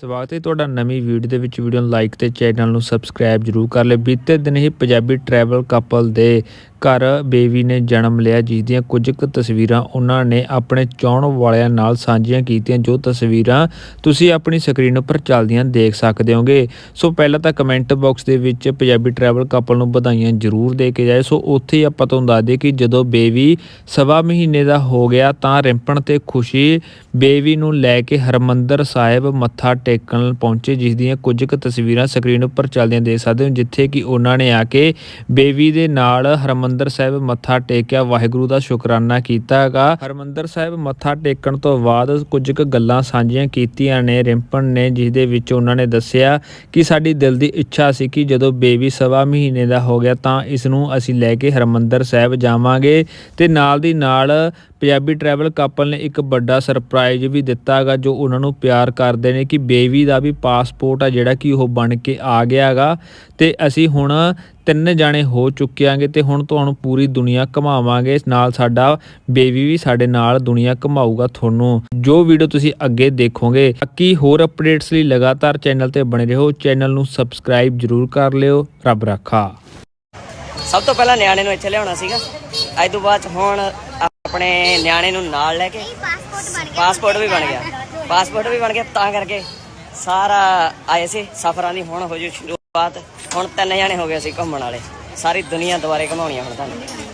ਸਵਾਗਤ ਹੈ ਤੁਹਾਡਾ ਨਵੀਂ ਵੀਡੀਓ ਦੇ ਵਿੱਚ। ਵੀਡੀਓ ਨੂੰ ਲਾਈਕ ਤੇ ਚੈਨਲ ਨੂੰ ਸਬਸਕ੍ਰਾਈਬ ਜਰੂਰ ਕਰ ਲਿਓ। ਬੀਤੇ ਦਿਨ ਹੀ ਪੰਜਾਬੀ ਟਰੈਵਲ ਕਪਲ ਦੇ ਘਰ ਬੇਬੀ ਨੇ ਜਨਮ ਲਿਆ ਜਿਸ ਦੀਆਂ ਕੁਝ ਕੁ ਤਸਵੀਰਾਂ ਉਹਨਾਂ ਨੇ ਆਪਣੇ ਚਾਹਣ ਵਾਲਿਆਂ ਨਾਲ ਸਾਂਝੀਆਂ ਕੀਤੀਆਂ, ਜੋ ਤਸਵੀਰਾਂ ਤੁਸੀਂ ਆਪਣੀ ਸਕਰੀਨ ਉੱਪਰ ਚੱਲਦੀਆਂ ਦੇਖ ਸਕਦੇ ਹੋਗੇ। ਸੋ ਪਹਿਲਾਂ ਤਾਂ ਕਮੈਂਟ ਬਾਕਸ ਦੇ ਵਿੱਚ ਪੰਜਾਬੀ ਟਰੈਵਲ ਕਪਲ ਨੂੰ ਵਧਾਈਆਂ ਜਰੂਰ ਦੇ ਕੇ ਜਾਏ ਸੋ ਉੱਥੇ ਹੀ ਆਪਾਂ ਤੁਹਾਨੂੰ ਦੱਸ ਦਈਏ ਕਿ ਜਦੋਂ ਬੇਬੀ ਸਵਾ ਮਹੀਨੇ ਦਾ ਹੋ ਗਿਆ, ਤਾਂ ਰਿੰਪਣ ਤੇ ਖੁਸ਼ੀ ਬੇਬੀ ਨੂੰ ਲੈ ਕੇ ਹਰਮੰਦਰ ਸਾਹਿਬ ਮੱਥਾ ਟੇਕਣ ਪਹੁੰਚੇ ਜਿਸ ਦੀਆਂ ਕੁਝ ਕੁ ਤਸਵੀਰਾਂ ਸਕਰੀਨ ਉੱਪਰ ਚੱਲਦੀਆਂ ਦੇਖ ਸਕਦੇ ਹੋ, ਜਿੱਥੇ ਕਿ ਉਹਨਾਂ ਨੇ ਆ ਕੇ ਬੇਬੀ ਦੇ ਨਾਲ ਹਰਮੰਦਰ ਸਾਹਿਬ ਮੱਥਾ ਟੇਕਿਆ, ਵਾਹਿਗੁਰੂ ਦਾ ਸ਼ੁਕਰਾਨਾ ਕੀਤਾ ਹਰਮੰਦਰ ਸਾਹਿਬ ਮੱਥਾ ਟੇਕਣ ਤੋਂ ਬਾਅਦ ਕੁਝ ਕੁ ਗੱਲਾਂ ਸਾਂਝੀਆਂ ਕੀਤੀਆਂ ਨੇ। ਰਿੰਪਣ ਨੇ ਜਿਸ ਦੇ ਵਿੱਚ ਉਹਨਾਂ ਨੇ ਦੱਸਿਆ ਕਿ ਸਾਡੀ ਦਿਲ ਦੀ ਇੱਛਾ ਸੀ ਕਿ ਜਦੋਂ ਬੇਬੀ ਸਵਾ ਮਹੀਨੇ ਦਾ ਹੋ ਗਿਆ ਤਾਂ ਇਸ ਨੂੰ ਅਸੀਂ ਲੈ ਕੇ ਹਰਮੰਦਰ ਸਾਹਿਬ ਜਾਵਾਂਗੇ ਤੇ ਨਾਲ ਦੀ ਨਾਲ ਪੰਜਾਬੀ ਟਰੈਵਲ ਕਪਲ ਨੇ ਇੱਕ ਵੱਡਾ ਸਰਪ੍ਰਾਈਜ਼ ਵੀ ਦਿੱਤਾ ਹੈਗਾ, ਜੋ ਉਹਨਾਂ ਨੂੰ ਪਿਆਰ ਕਰਦੇ ਨੇ ਕਿ ਬੇਬੀ ਦਾ ਵੀ ਪਾਸਪੋਰਟ ਆ ਜਿਹੜਾ ਕਿ ਉਹ ਬਣ ਕੇ ਆ ਗਿਆ ਹੈਗਾ। ਤੇ ਅਸੀਂ ਹੁਣ ਤਿੰਨ ਜਾਣੇ ਹੋ ਚੁੱਕਿਆਂਗੇ ਤੇ ਹੁਣ ਤੁਹਾਨੂੰ ਪੂਰੀ ਦੁਨੀਆ ਘੁਮਾਵਾਂਗੇ। ਨਾਲ ਸਾਡਾ ਬੇਬੀ ਵੀ ਸਾਡੇ ਨਾਲ ਦੁਨੀਆ ਘੁਮਾਊਗਾ ਤੁਹਾਨੂੰ। ਜੋ ਵੀਡੀਓ ਤੁਸੀਂ ਅੱਗੇ ਦੇਖੋਗੇ, ਬਾਕੀ ਹੋਰ ਅਪਡੇਟਸ ਲਈ ਲਗਾਤਾਰ ਚੈਨਲ ਤੇ ਬਣੇ ਰਹੋ। ਚੈਨਲ ਨੂੰ ਸਬਸਕ੍ਰਾਈਬ ਜਰੂਰ ਕਰ ਲਿਓ। ਰੱਬ ਰੱਖਾ। ਸਭ ਤੋਂ ਪਹਿਲਾਂ ਨਿਆਣੇ ਨੂੰ ਇੱਥੇ ਲਿਆਉਣਾ ਸੀਗਾ। ਅੱਜ ਤੋਂ ਬਾਅਦ ਹੁਣ ਆਪਣੇ ਨਿਆਣੇ ਨੂੰ ਨਾਲ ਲੈ ਕੇ ਪਾਸਪੋਰਟ ਵੀ ਬਣ ਗਿਆ। ਪਾਸਪੋਰਟ ਵੀ ਬਣ ਗਿਆ। ਤਾਂ ਕਰਕੇ ਸਾਰਾ ਆਏ ਸੀ। ਸਫ਼ਰਾਂ ਦੀ ਹੁਣ ਹੋ ਜੂ ਸ਼ੁਰੂਆਤ। ਹੁਣ ਤਿੰਨ ਜਣੇ ਹੋ ਗਏ ਸੀ ਘੁੰਮਣ ਵਾਲੇ। ਸਾਰੀ ਦੁਨੀਆ ਦੁਬਾਰੇ ਘਮਾਉਣੀ ਆ ਹੁਣ ਤੁਹਾਨੂੰ।